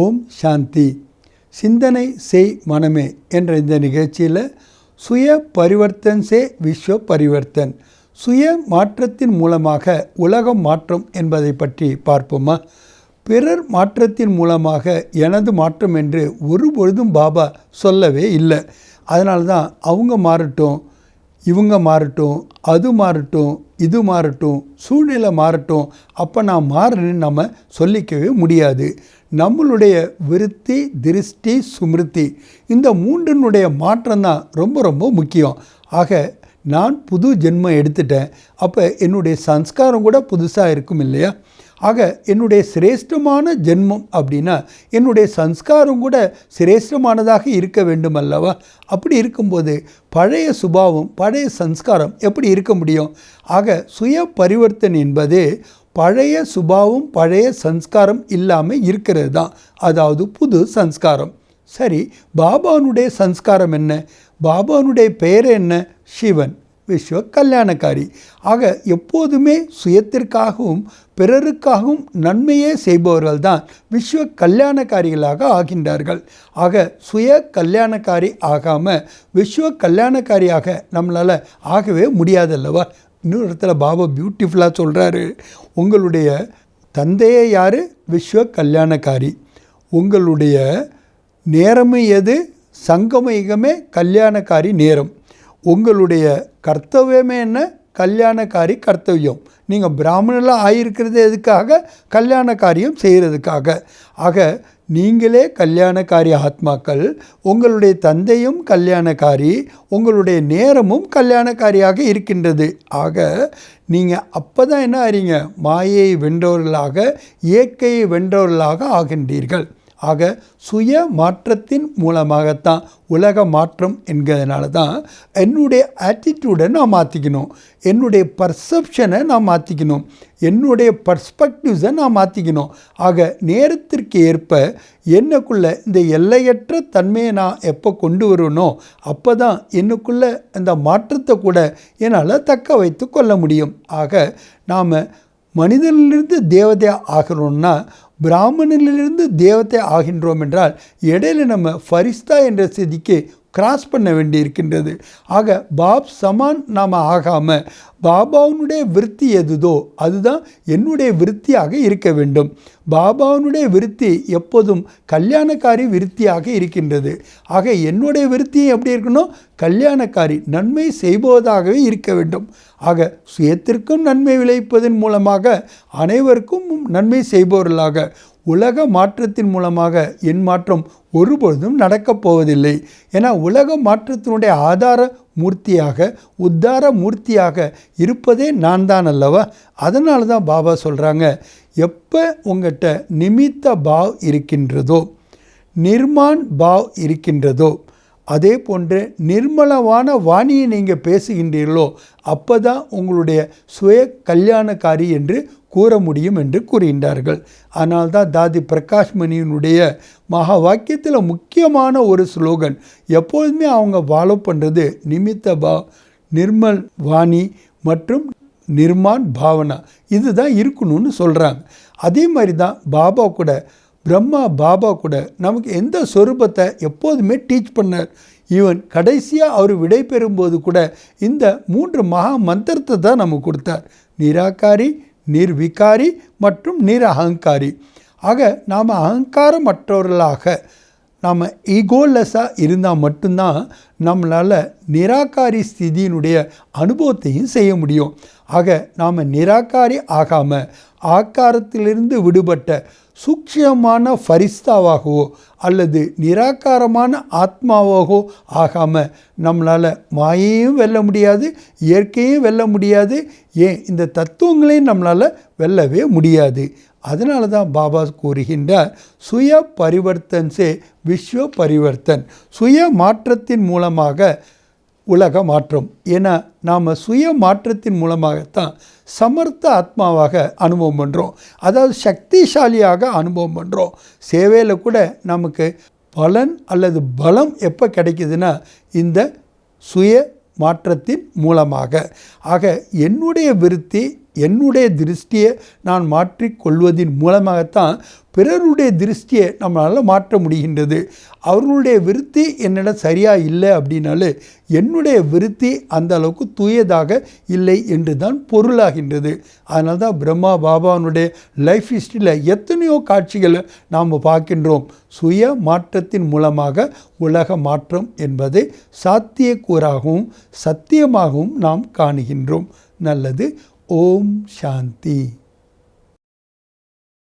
ஓம் சாந்தி. சிந்தனை செய் மனமே என்ற இந்த நிகழ்ச்சியில் சுய பரிவர்த்தன் சே விஸ்வ பரிவர்த்தன். சுய மாற்றத்தின் மூலமாக உலகம் மாற்றம் என்பதை பற்றி பார்ப்போமா? பிறர் மாற்றத்தின் மூலமாக எனது மாற்றம் என்று ஒருபொழுதும் பாபா சொல்லவே இல்லை. அதனால தான் அவங்க மாறட்டும் இவங்க மாறட்டும் அது மாறட்டும் இது மாறட்டும் சூழ்நிலை மாறட்டும் அப்போ நான் மாறுறேன்னு நம்ம சொல்லிக்கவே முடியாது. நம்மளுடைய விருத்தி திருஷ்டி சுமிருத்தி இந்த மூன்றினுடைய மாற்றம் தான் ரொம்ப ரொம்ப முக்கியம். ஆக நான் புது ஜென்மம் எடுத்துட்டேன். அப்போ என்னுடைய சன்ஸ்காரம் கூட புதுசாக இருக்கும் இல்லையா? ஆக என்னுடைய சிரேஷ்டமான ஜென்மம் அப்படின்னா என்னுடைய சன்ஸ்காரம் கூட சிரேஷ்டமானதாக இருக்க வேண்டும் அல்லவா? அப்படி இருக்கும்போது பழைய சுபாவம் பழைய சன்ஸ்காரம் எப்படி இருக்க முடியும்? ஆக சுய பரிவர்த்தன் என்பது பழைய சுபாவம் பழைய சன்ஸ்காரம் இல்லாமல் இருக்கிறது தான் அதாவது புது சன்ஸ்காரம் சரி பாபானுடைய சன்ஸ்காரம் என்ன? பாபானுடைய பெயர் என்ன? சிவன் விஸ்வ கல்யாணக்காரி ஆக எப்போதுமே சுயத்திற்காகவும் பிறருக்காகவும் நன்மையே செய்பவர்கள் தான் விஸ்வ கல்யாணக்காரிகளாக ஆகின்றார்கள். ஆக சுய கல்யாணக்காரி ஆகாமல் விஸ்வ கல்யாணக்காரியாக நம்மளால் ஆகவே முடியாதல்லவா? இன்னொரு இடத்துல பாபா பியூட்டிஃபுல்லாக சொல்கிறாரு உங்களுடைய தந்தையே யார்? விஸ்வ கல்யாணக்காரி உங்களுடைய நேரமும் எது? சங்கமயுகமே கல்யாணக்காரி நேரம். உங்களுடைய கர்த்தவியமே என்ன? கல்யாணக்காரி கர்த்தவியம். நீங்கள் பிராமணெல்லாம் ஆகியிருக்கிறது எதுக்காக? கல்யாண காரியம் செய்கிறதுக்காக ஆக நீங்களே கல்யாணக்காரி ஆத்மாக்கள் உங்களுடைய தந்தையும் கல்யாணக்காரி உங்களுடைய நேரமும் கல்யாணக்காரியாக இருக்கின்றது. ஆக நீங்கள் அப்போ தான் என்ன ஆறீங்க? மாயை வென்றவர்களாக இயற்கையை வென்றவர்களாக ஆகின்றீர்கள். ஆக சுய மாற்றத்தின் மூலமாகத்தான் உலக மாற்றம் என்கிறதுனால தான் என்னுடைய ஆட்டிடியூடை நான் மாற்றிக்கணும் என்னுடைய பர்செப்ஷனை நான் மாற்றிக்கணும் என்னுடைய பர்ஸ்பெக்டிவ்ஸை நான் மாற்றிக்கணும் ஆக நேரத்திற்கு ஏற்ப என்னக்குள்ளே இந்த எல்லையற்ற தன்மையை நான் எப்போ கொண்டு வரணும் அப்போ தான் என்னுக்குள்ளே அந்த மாற்றத்தை கூட என்னால் தக்க வைத்து கொள்ள முடியும். ஆக நாம் மனிதனிலிருந்து தேவதை ஆகணும்னா பிராமணனிலிருந்து தேவதை ஆகின்றோம் என்றால் இடையில நம்ம ஃபரிஸ்தா என்ற ஸ்திதிக்கு கிராஸ் பண்ண வேண்டி இருக்கின்றது ஆக பாப் சமான் நாம் ஆகாமல் பாபாவுனுடைய விருத்தி எதுதோ அதுதான் என்னுடைய விருத்தியாக இருக்க வேண்டும். பாபாவுனுடைய விருத்தி எப்போதும் கல்யாணக்காரி விருத்தியாக இருக்கின்றது. ஆக என்னுடைய விருத்தி எப்படி இருக்கணும்? கல்யாணக்காரி நன்மை செய்பவதாகவே இருக்க வேண்டும். ஆக சுயத்திற்கும் நன்மை விளைவிப்பதன் மூலமாக அனைவருக்கும் நன்மை செய்பவர்களாக உலக மாற்றத்தின் மூலமாக என் மாற்றம் ஒருபொழுதும் நடக்கப் போவதில்லை. ஏன்னா உலக மாற்றத்தினுடைய ஆதார மூர்த்தியாக உத்தார மூர்த்தியாக இருப்பதே நான் தான் அல்லவா? அதனால தான் பாபா சொல்கிறாங்க எப்போ உங்கள்கிட்ட நிமித்த பாவ் இருக்கின்றதோ நிர்மான் பாவ் இருக்கின்றதோ அதே போன்று நிர்மலமான வாணியை நீங்கள் பேசுகின்றீர்களோ அப்போ தான் உங்களுடைய சுய கல்யாணக்காரி என்று கூற முடியும் என்று கூறுகின்றார்கள். ஆனால் தான் தாதி பிரகாஷ் மணியினுடைய மகா வாக்கியத்தில் முக்கியமான ஒரு ஸ்லோகன். எப்பொழுதுமே அவங்க ஃபாலோ பண்ணுறது நிமித்த பா நிர்மல் வாணி மற்றும் நிர்மான் பாவனா. இதுதான் இருக்கணும்னு சொல்கிறாங்க அதே மாதிரி தான் பாபா கூட பிரம்மா பாபா கூட நமக்கு எந்த சொரூபத்தை எப்போதுமே டீச் பண்ணார். ஈவன் கடைசியாக அவர் விடை பெறும்போது கூட இந்த மூன்று மகா மந்திரத்தை தான் நமக்கு கொடுத்தார். நிராகாரி நிர்விகாரி மற்றும் நிர் அகங்காரி ஆக நாம் அகங்காரமற்றவர்களாக நாம் ஈகோலெஸ்ஸாக இருந்தால் மட்டும்தான் நம்மளால் நிராகாரி ஸ்திதியினுடைய அனுபவத்தையும் செய்ய முடியும். ஆக நாம் நிராகாரி ஆகாமல் ஆக்காரத்திலிருந்து விடுபட்ட சூட்சியமான ஃபரிஸ்தாவாகவோ அல்லது நிராகாரமான ஆத்மாவாகவோ ஆகாமல் நம்மளால் மாயையும் வெல்ல முடியாது இயற்கையும் வெல்ல முடியாது. ஏன்? இந்த தத்துவங்களையும் நம்மளால் வெல்லவே முடியாது. அதனால தான் பாபா கூறுகின்றார் சுய பரிவர்த்தன்ஸே விஸ்வ பரிவர்த்தன் சுய மாற்றத்தின் மூலமாக உலக மாற்றம். என நாம் சுய மாற்றத்தின் மூலமாகத்தான் சமர்த்த ஆத்மாவாக அனுபவம் பண்ணுறோம் அதாவது சக்திசாலியாக அனுபவம் பண்ணுறோம் சேவையில் கூட நமக்கு பலன் அல்லது பலம் எப்போ கிடைக்குதுன்னா இந்த சுய மாற்றத்தின் மூலமாக. ஆக என்னுடைய விருத்தி என்னுடைய திருஷ்டியை நான் மாற்றிக்கொள்வதன் மூலமாகத்தான் பிறருடைய திருஷ்டியை நம்மளால் மாற்ற முடிகின்றது. அவர்களுடைய விருத்தி என்னிடம் சரியாக இல்லை அப்படின்னாலே என்னுடைய விருத்தி அந்த அளவுக்கு தூயதாக இல்லை என்று தான் பொருளாகின்றது. அதனால தான் பிரம்மா பாபாவனுடைய லைஃப் ஹிஸ்டரியில் எத்தனையோ காட்சிகளை நாம் பார்க்கின்றோம். சுய மாற்றத்தின் மூலமாக உலக மாற்றம் என்பதை சாத்தியக்கூறாகவும் சத்தியமாகவும் நாம் காணுகின்றோம். நல்லது. ஓம் சாந்தி